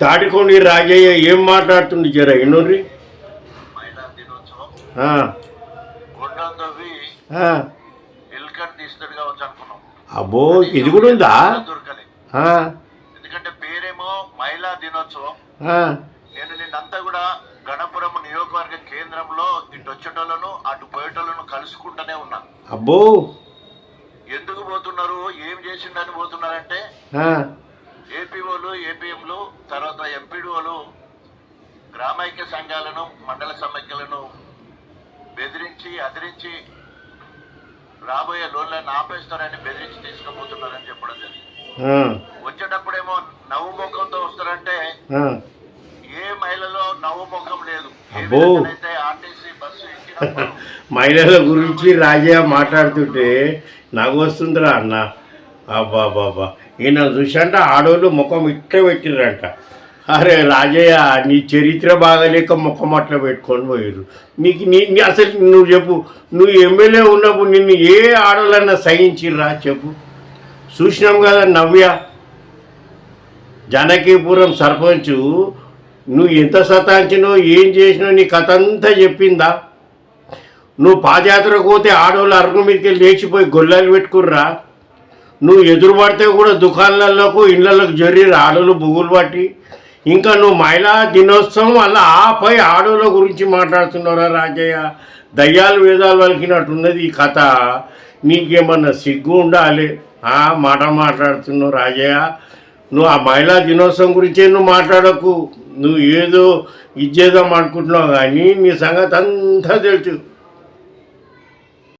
తాటికొండి రాజయ్య ఏం మాట్లాడుతుంది జర ఎన్నుర్రి అబ్బో ఇది కూడా ఉందా? ఎందుకంటే పేరేమో మహిళా దినోత్సవం. నేను నిన్నంతా కూడా గణపురం నియోజకవర్గ కేంద్రంలో ఇటు వచ్చేటోళ్ళను అటు పోయేటోళ్ళను కలుసుకుంటూనే ఉన్నా. అబ్బో. ఎందుకు పోతున్నారు? ఏం చేసిండని పోతున్నారంటే ఏపీఓలు ఏపీఎంలు తర్వాత ఎంపీడీఓలు గ్రామైక్య సంఘాలను మండల సమైక్యలను బెదిరించి అదిరించి రాబోయే లోన్లను ఆపేస్తారని బెదిరించి తీసుకుపోతున్నారని చెప్పడం జరిగింది. వచ్చేటప్పుడేమో నవ్వు ముఖంతో వస్తారంటే. ఏ మహిళలో నవ్వు ముఖం లేదు. ఏ. మహిళల గురించి రాజయ్య మాట్లాడుతుంటే నాకు వస్తుందిరా అన్న. అబ్బా బాబా ఈయన చూసంట ఆడోళ్ళు ముఖం ఇట్లా పెట్టిర్రంట. అరే రాజయ్య నీ చరిత్ర బాగలేక ముఖం అట్లా పెట్టుకొని పోయారు నీకు నీ అసలు నువ్వు చెప్పు నువ్వు ఎమ్మెల్యే ఉన్నప్పుడు నిన్ను ఏ ఆడవాళ్ళన్నా సహించిర్రా చెప్పు. చూసినాం కదా నవ్య. జానకీపురం సర్పంచ్ నువ్వు ఎంత సతాంచినో ఏం చేసినో నీ కథ అంతా చెప్పిందా? నువ్వు పాదయాత్రకు పోతే ఆడవాళ్ళు అరుగు మీదకి వెళ్ళి లేచిపోయి గొల్లాలు పెట్టుకుర్రా? నువ్వు ఎదురు పడితే కూడా దుకాణాలకు ఇళ్ళకు జరి ఆడోళ్ళు బుగులు పట్టి. ఇంకా నువ్వు మహిళా దినోత్సవం వల్ల ఆపై ఆడోళ్ళ గురించి మాట్లాడుతున్నారా రాజయ్య. దయ్యాలు వేదాలు వలికినట్టున్నది ఈ కథ. నీకేమన్నా సిగ్గు ఉండాలి? ఆ మాట మాట్లాడుతున్నావు రాజయ్య. నువ్వు ఆ మహిళా దినోత్సవం గురించే నువ్వు మాట్లాడకు. నువ్వు ఏదో ఇచ్చేద్దాం అనుకుంటున్నావు కానీ నీ సంగతి అంతా తెలుసు.